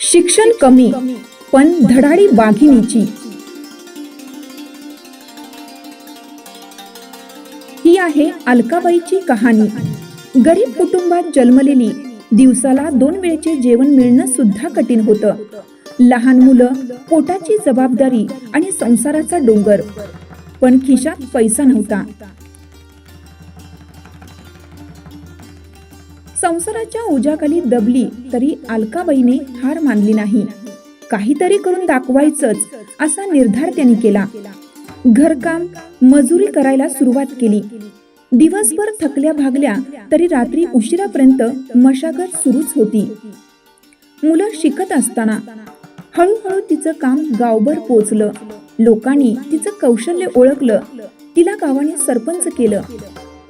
शिक्षण कमी पण धडाडी वाघिणीची. ही आहे अलकाबाईची कहाणी. गरीब कुटुंबात जन्मलेली दिवसाला दोन वेळचे जेवण मिळणं सुद्धा कठीण होतं. लहान मुलं पोटाची जबाबदारी आणि संसाराचा डोंगर. पण खिशात पैसा नव्हता. संसाराच्या ओझ्याखाली दबली तरी अलकाबाईने हार मानली नाही. काहीतरी करून दाखवायचंच असा निर्धार त्यांनी केला. घरकाम मजुरी करायला सुरुवात केली. दिवसभर थकल्या भागल्या तरी रात्री उशिरापर्यंत मशागत सुरूच होती. मुलं शिकत असताना हळूहळू तिचं काम गावभर पोचलं. लोकांनी तिचं कौशल्य ओळखलं. तिला गावाने सरपंच केलं.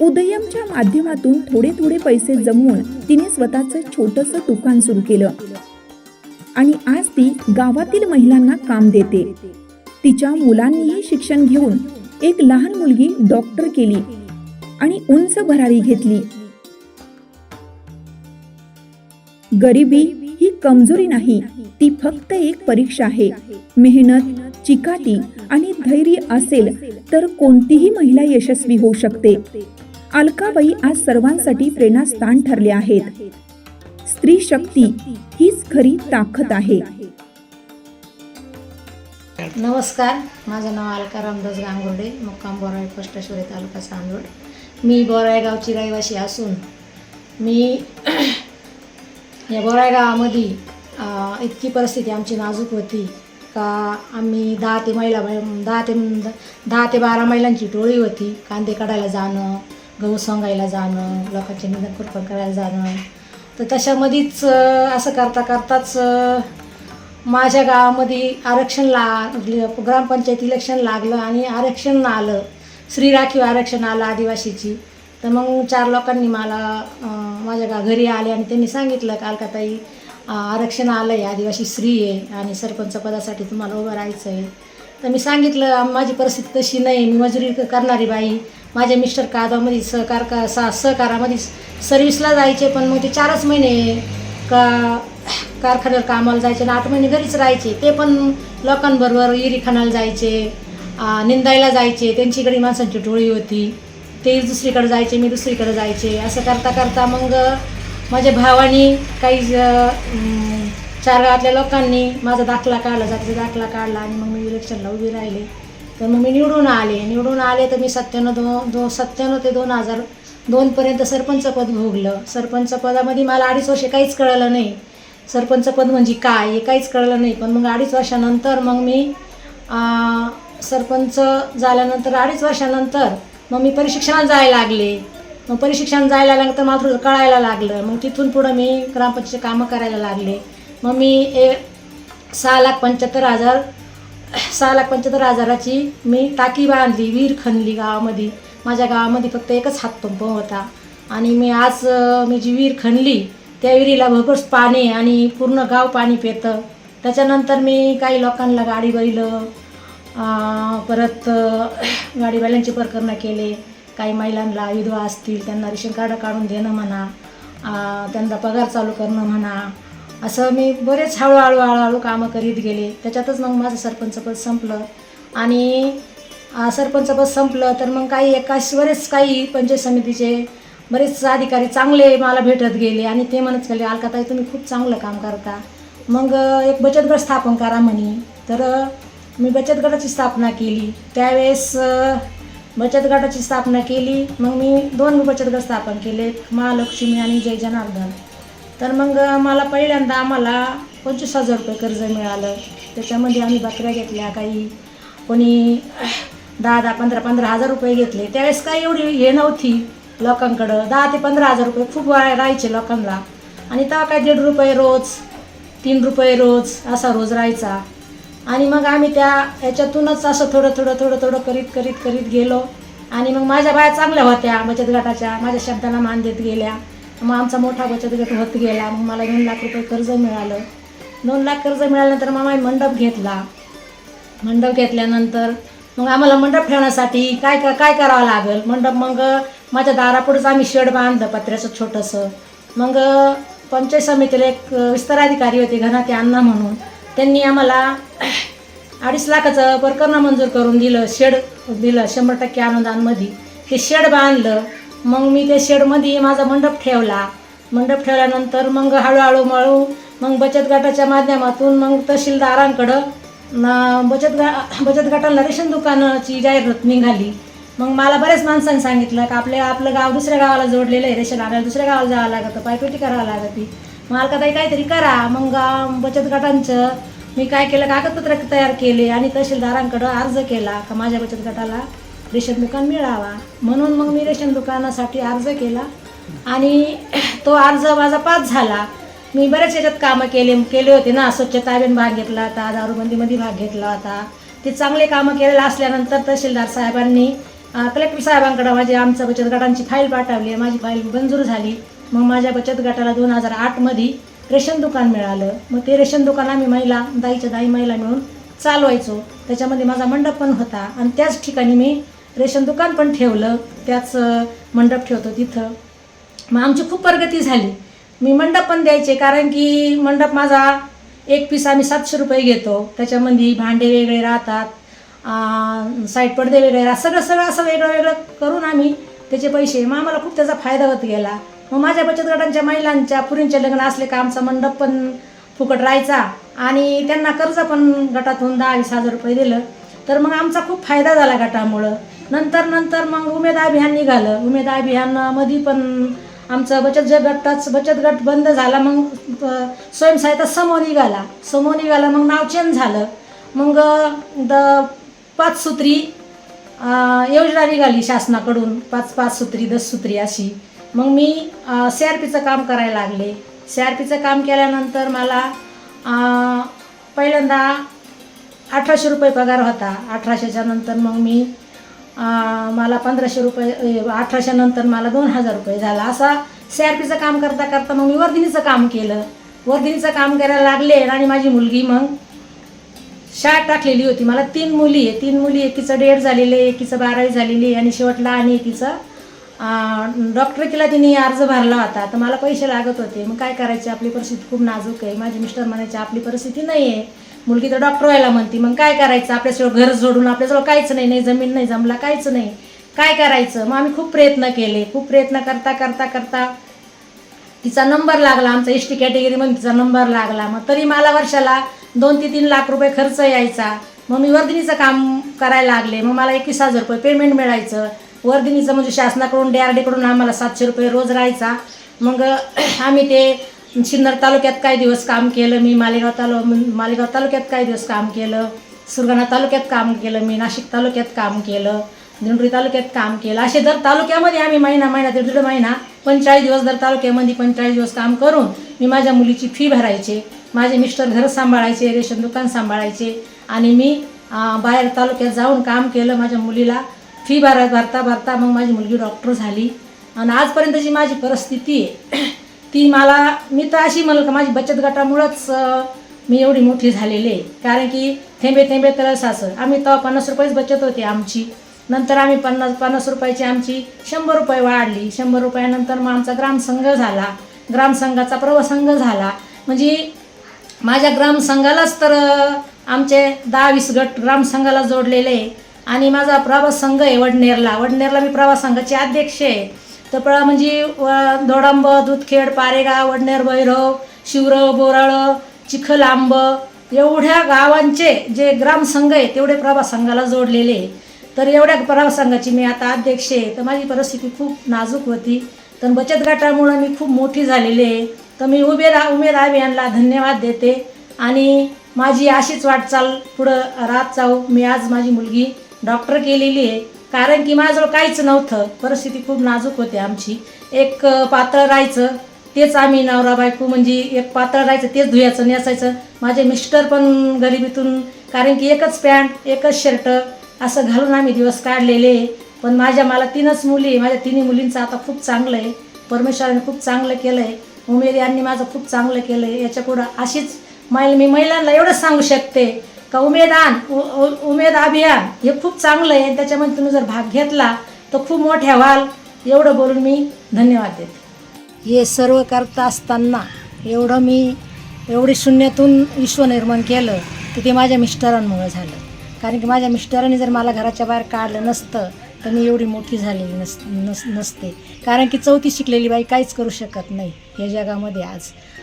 उदयमच्या माध्यमातून थोडे थोडे पैसे जमवून तिने स्वतःचं छोटस दुकान सुरू केलं. आणि आज ती गावातील महिलांना काम देते. तिच्या मुलांनीही शिक्षण घेऊन एक लहान मुलगी डॉक्टर केली आणि उंच भरारी घेतली. गरिबी ही कमजोरी नाही ती फक्त एक परीक्षा आहे. मेहनत चिकाटी आणि धैर्य असेल तर कोणतीही महिला यशस्वी होऊ शकते. अलकाबाई आज सर्वांसाठी प्रेरणास्थान ठरले आहेत. स्त्री शक्ती हीच खरी ताकद आहे. नमस्कार माझं नाव अलका रामदास गांगुर्डे मुक्काम बोराळे कष्टेश्वरी तालुका चांदवड. मी बोराळे गावची रहिवासी असून मी या बोराळे गावामध्ये इतकी परिस्थिती आमची नाजूक होती का आम्ही दहा ते महिला दहा ते दहा ते बारा महिलांची टोळी होती कांदे काढायला जाणं गहू सोंगायला जाणं लोकांचे निधन कुरपण करायला जाणं. तर तशामध्येच असं करता करताच माझ्या गावामध्ये आरक्षण ला ग्रामपंचायत इलेक्शन लागलं आणि आरक्षण आलं. श्री राखीव आरक्षण आलं आदिवासीची. तर मग चार लोकांनी मला माझ्या गा घरी आले आणि त्यांनी सांगितलं काल का ताई आरक्षण आलं आहे आदिवासी स्त्री आहे आणि सरपंच पदासाठी तुम्हाला उभं राहायचं आहे तर मी सांगितलं माझी परिस्थिती तशी नाही मी मजुरी क- करणारी बाई माझे मिस्टर कादामध्ये सहकार का सा सहकारामध्ये सर्व्हिसला जायचे पण मग ते चारच महिने का कारखान्यावर कामाला जायचे आणि आठ महिने घरीच राहायचे. ते पण लोकांबरोबर इरीखानाला जायचे निंदायला जायचे. त्यांची माणसांची टोळी होती. ते दुसरीकडे जायचे मी दुसरीकडे जायचे. असं करता करता मग माझ्या भावानी काही चार गावातल्या लोकांनी माझा दाखला काढला जातीचा दाखला काढला आणि मग मी इलेक्शनला उभी राहिले. तर मग मी निवडून आले. निवडून आले तर मी सत्त्याण्णव दो दो सत्त्याण्णव ते दोन हजार दोनपर्यंत सरपंचपद भोगलं. सरपंचपदामध्ये मला अडीच वर्षे काहीच कळलं नाही. सरपंचपद म्हणजे काय हे काहीच कळलं नाही. पण मग अडीच वर्षानंतर मग मी सरपंच झाल्यानंतर अडीच वर्षानंतर मग मी परिशिक्षणाला जायला लागले. मग परिशिक्षण जायला लागलं तर मला थोडं कळायला लागलं. मग तिथून पुढं मी ग्रामपंचायत कामं करायला लागले. मग मी ए सहा लाख पंच्याहत्तर हजार सहा लाख पंच्याहत्तर हजाराची मी टाकी बांधली विहीर खणली गावामध्ये. माझ्या गावामध्ये फक्त एकच हातपंप होता. आणि मी आज मी जी विहीर खणली त्या विहिरीला भरपूर पाणी आणि पूर्ण गाव पाणी पितं. त्याच्यानंतर मी काही लोकांना गाडी बैल परत अं, गाडी बैलांची प्रकरणं केले. काही महिलांना विधवा असतील त्यांना रेशन कार्ड काढून देणं म्हणा त्यांना पगार चालू करणं म्हणा. असं मी बरेच हळूहळू हळूहळू कामं करीत गेले. त्याच्यातच मग माझं सरपंचपद संपलं. आणि सरपंचपद संपलं तर मग काही एका बरेच काही पंचायत समितीचे बरेच अधिकारी चांगले मला भेटत गेले आणि ते म्हणत गेले अलकाताई तुम्ही खूप चांगलं काम करता. मग एक बचत गट स्थापन करा म्हणे. तर मी बचत गटाची स्थापना केली. त्यावेळेस बचत गटाची स्थापना केली. मग मी दोन बचत गट स्थापन केले महालक्ष्मी आणि जय जनार्दन. तर मग मला पहिल्यांदा आम्हाला पंचवीस हजार रुपये कर्ज मिळालं. त्याच्यामध्ये आम्ही बकऱ्या घेतल्या काही कोणी दहा दहा पंधरा पंधरा हजार रुपये घेतले. त्यावेळेस काही एवढी हे नव्हती लोकांकडं. दहा ते पंधरा हजार रुपये खूप वा- राहायचे लोकांना. आणि तेव्हा काय दीड रुपये रोज तीन रुपये रोज असा रोज राहायचा. आणि मग आम्ही त्या याच्यातूनच असं थोडं थोडं थोडं थोडं करीत करीत करीत गेलो. आणि मग माझ्या बाया चांगल्या होत्या बचत गटाच्या माझ्या शब्दाला मान देत गेल्या. मग आमचा मोठा बचत गट होत गेला. मग मला दोन लाख रुपये कर्ज मिळालं. दोन लाख कर्ज मिळाल्यानंतर मग आम्ही मंडप घेतला. मंडप घेतल्यानंतर मग आम्हाला मंडप ठेवण्यासाठी काय का काय करावं लागेल? मंडप मग माझ्या दारापुढंच आम्ही शेड बांधलं पत्र्याचं छोटंसं. मग पंचायत समितीला एक अ, विस्तार अधिकारी होते घनाते अण्णा म्हणून. त्यांनी आम्हाला अडीच लाखाचं प्रकरण मंजूर करून दिलं शेड दिलं शंभर टक्के अनुदानमध्ये ते शेड बांधलं मग मी त्या शेडमध्ये माझा मंडप ठेवला. मंडप ठेवल्यानंतर मग हळूहळू मळू मग बचत गटाच्या माध्यमातून मग तहसीलदारांकडं बचत गा बचत गटाला रेशन दुकानाची जाहिरात निघाली. मग मला बऱ्याच माणसांनी सांगितलं का आपल्या आपलं गाव दुसऱ्या गावाला जोडलेलं आहे रेशन आणायला दुसऱ्या गावाला जावं लागतं पायपेटी करावं लागते. मालकाताई काहीतरी करा. मग बचत गटांचं मी काय केलं कागदपत्र तयार केले आणि तहसीलदारांकडं अर्ज केला का माझ्या बचत गटाला. रेशन दुकान मिळावा. म्हणून मग मी रेशन दुकानासाठी अर्ज केला. आणि तो अर्ज माझा पास झाला. मी बऱ्याच याच्यात कामं केले केले होते ना. स्वच्छता अभियान भाग घेतला होता दारूबंदीमध्ये भाग घेतला होता. ते चांगले कामं केलेलं असल्यानंतर तहसीलदार साहेबांनी कलेक्टर साहेबांकडे माझी आमच्या बचत गटांची फाईल पाठवली. माझी फाईल मंजूर झाली. मग माझ्या बचत गटाला दोन हजार आठमध्ये रेशन दुकान मिळालं. मग ते रेशन दुकान आम्ही महिला दाईच्या दाई महिला मिळून चालवायचो. त्याच्यामध्ये माझा मंडप पण होता. आणि त्याच ठिकाणी मी रेशन दुकान पण ठेवलं त्याच मंडप ठेवतो तिथं. मग आमची खूप प्रगती झाली. मी मंडप पण द्यायचे कारण की मंडप माझा एक पीस आम्ही सातशे रुपये घेतो. त्याच्यामध्ये भांडे वेगळे राहतात साईड पडदे वेगळे राहतात. सगळं सगळं असं वेगळं वेगळं करून आम्ही त्याचे पैसे मग आम्हाला खूप त्याचा फायदा होत गेला. मग माझ्या बचत गटांच्या महिलांच्या पुरींचे लग्न असले का आमचा मंडप पण फुकट राहायचा. आणि त्यांना कर्ज पण गटातून दहा वीस हजार रुपये दिलं. तर मग आमचा खूप फायदा झाला गटामुळं. नंतर नंतर मग उमेद अभियान निघालं. उमेद अभियानामध्ये पण आमचं बचत जे गटाच बचत गट बंद झाला मग स्वयंसहायता समोर निघाला. समोर निघाला मग नाव चेंज झालं. मग द पाच सूत्री योजना निघाली शासनाकडून. पाच पाच सूत्री दस सूत्री अशी. मग मी सी आर पीचं काम करायला लागले. सी आर पीचं काम केल्यानंतर मला पहिल्यांदा अठराशे रुपये पगार होता. अठराशेच्या नंतर मग मी मला पंधराशे रुपये अठराशे नंतर मला दोन हजार रुपये झाला. असा सी आर पीचं काम करता करता मग मी वर्धिनीचं काम केलं. वर्धिनीचं काम करायला लागले आणि माझी मुलगी मग शाळेत टाकलेली होती. मला तीन मुली आहे. तीन मुली एकीचं डेड झालेलं आहे. एकीचं बारावी झालेली आहे. आणि शेवटला आणि एकीचं डॉक्टरकीला तिने अर्ज भरला होता. तर मला पैसे लागत होते. मग काय करायचे? आपली परिस्थिती खूप नाजूक आहे. माझे मिस्टर म्हणायचे आपली परिस्थिती नाही आहे मुलगी तर डॉक्टर व्हायला म्हणते मग काय करायचं? आपल्याजवळ घर सोडून आपल्याजवळ काहीच नाही नाही जमीन नाही जमला काहीच नाही. काय करायचं? मग आम्ही खूप प्रयत्न केले. खूप प्रयत्न करता करता करता तिचा नंबर लागला. आमचा एस टी कॅटेगरीमध्ये तिचा नंबर लागला. मग तरी मला वर्षाला दोन ते तीन लाख रुपये खर्च यायचा. मग मी वर्धिनीचं काम करायला लागले. मग मला एकवीस हजार रुपये पेमेंट मिळायचं. वर्धिनीचं म्हणजे शासनाकडून डी आर डीकडून आम्हाला सातशे रुपये रोज राहायचा. मग आम्ही ते सिन्नर तालुक्यात काही दिवस काम केलं मी मालेगाव तालु मालेगाव तालुक्यात काही दिवस काम केलं सुरगाणा तालुक्यात काम केलं मी नाशिक तालुक्यात काम केलं दिंडोरी तालुक्यात काम केलं. असे दर तालुक्यामध्ये आम्ही महिना महिना दीड दीड महिना पंचेचाळीस दिवस दर तालुक्यामध्ये पंचेचाळीस दिवस काम करून मी माझ्या मुलीची फी भरायचे माझे मिस्टर घर सांभाळायचे रेशन दुकान सांभाळायचे आणि मी बाहेर तालुक्यात जाऊन काम केलं माझ्या मुलीला फी भरा भरता भरता मग माझी मुलगी डॉक्टर झाली. आणि आजपर्यंतची माझी परिस्थिती आहे ती मला मी तर अशी म्हणलं का माझी बचत गटामुळंच मी एवढी मोठी झालेली आहे. कारण की थेंबे थेंबे तर सासर आम्ही तेव्हा पन्नास रुपयेच बचत होती आमची. नंतर आम्ही पन्नास पन्नास रुपयाची आमची शंभर रुपये वाढली. शंभर रुपयानंतर मग आमचा ग्रामसंघ झाला. ग्रामसंघाचा प्रवसंघ झाला. म्हणजे माझ्या ग्रामसंघालाच तर आमचे दहा वीस गट ग्रामसंघाला जोडलेले आहे. आणि माझा प्रवास संघ आहे वडनेरला. वडनेरला मी प्रवास संघाचे अध्यक्ष आहे. तर म्हणजे व- दोडांब दूधखेड पारेगाव वडनेर भैरव शिवरव बोराळ चिखलांब एवढ्या गावांचे जे ग्रामसंघ आहे तेवढे प्रभासंघाला जोडलेले आहे. तर एवढ्या प्रवास संघाची मी आता अध्यक्ष आहे तर माझी परिस्थिती खूप नाजूक होती. तर बचत गटामुळं मी खूप मोठी झालेली आहे. तर मी उमेद उमेद अभियानला धन्यवाद देते. आणि माझी अशीच वाटचाल पुढं राहत जाऊ. मी आज माझी मुलगी डॉक्टर केलेली आहे. कारण की माझ्याजवळ काहीच नव्हतं. परिस्थिती खूप नाजूक होती आमची. एक पातळ राहायचं तेच आम्ही नवरा बायको म्हणजे एक पातळ राहायचं तेच धुयाचं नेसायचं. माझे मिस्टर पण गरिबीतून कारण की एकच पॅन्ट एकच शर्ट असं घालून आम्ही दिवस काढलेले. आहे. पण माझ्या मला तीनच मुली आहे. माझ्या तिन्ही मुलींचं आता खूप चांगलं आहे. परमेश्वराने खूप चांगलं केलं आहे उमेद यांनी माझं खूप चांगलं केलं आहे याच्या पुढं अशीच महिला मी महिलांना एवढंच सांगू शकते. का उमेदान उ- उमेद अभियान हे खूप चांगलं आहे. त्याच्यामध्ये तुम्ही जर भाग घेतला तर खूप मोठ्या व्हाल. एवढं बोलून मी धन्यवाद देते. हे सर्व करता असताना एवढं मी एवढी शून्यातून विश्व निर्माण केलं की ते माझ्या मिस्टरांमुळे झालं. कारण की माझ्या मिस्टरांनी जर मला घराच्या बाहेर काढलं नसतं तर मी एवढी मोठी झालेली नस नस नसते. कारण की चौथी शिकलेली बाई काहीच करू शकत नाही या जगामध्ये आज.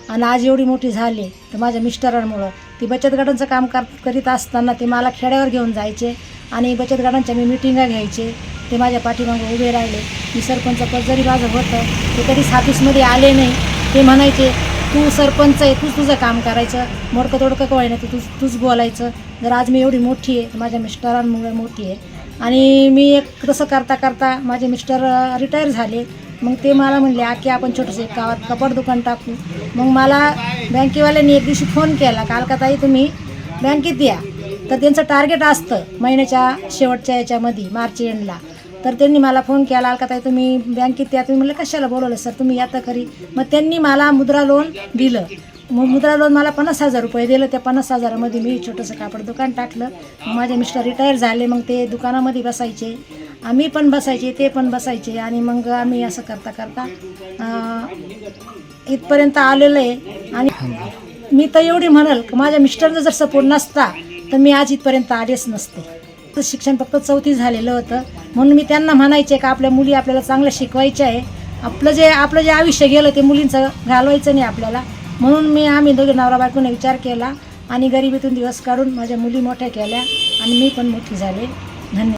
आणि आज एवढी मोठी झाली तर माझ्या मिस्टरांमुळं. ती बचत गटांचं काम कर करीत असताना ते मला खेड्यावर घेऊन जायचे आणि बचत गटांच्या मी मिटिंगा घ्यायचे. ते माझ्या पाठीमागं उभे राहिले. मी सरपंच पद जरी माझं होतं ते कधीच ऑफिसमध्ये आले नाही. ते म्हणायचे तू सरपंच आहे तूच तुझं काम करायचं. मोडकं तोडकं कवाय नाही तू तूच बोलायचं. जर आज मी एवढी मोठी आहे तर माझ्या मिस्टरांमुळे मोठी आहे. आणि मी एक तसं करता करता माझे मिस्टर रिटायर झाले. मग ते मला म्हणले आ की आपण छोटंसं एक गावात कपड दुकान टाकू. मग मला बँकेवाल्यांनी एक दिवशी फोन केला काल का ताई तुम्ही बँकेत या. तर त्यांचं टार्गेट असतं महिन्याच्या शेवटच्या याच्यामध्ये मार्च एंडला तर त्यांनी मला फोन केला का ताई तुम्ही बँकेत या. तुम्ही म्हणलं कशाला बोलवलं सर तुम्ही या तर खरी. मग त्यांनी मला मुद्रा लोन दिलं. मग मुद्रा लोन मला पन्नास हजार रुपये दिलं. त्या पन्नास हजारामध्ये मी छोटंसं कापड दुकान टाकलं. माझे मिस्टर रिटायर झाले मग ते दुकानामध्ये बसायचे. आम्ही पण बसायचे ते पण बसायचे आणि मग आम्ही असं करता करता इथपर्यंत आलेलं आहे. आणि मी तर एवढी म्हणाल की माझ्या मिस्टरचा जर सपोर्ट नसता तर मी आज इथपर्यंत आलेच नसते. तर शिक्षण फक्त चौथी झालेलं होतं. म्हणून मी त्यांना म्हणायचे का आपल्या मुली आपल्याला चांगलं शिकवायच्या आहे. आपलं जे आपलं जे आयुष्य गेलं ते मुलींचं घालवायचं नाही आपल्याला. म्हणून मी आम्ही दोघे नवरा बायकोने विचार केला आणि गरिबीतून दिवस काढून माझ्या मुली मोठ्या केल्या आणि मी पण मोठी झाले. धन्यवाद.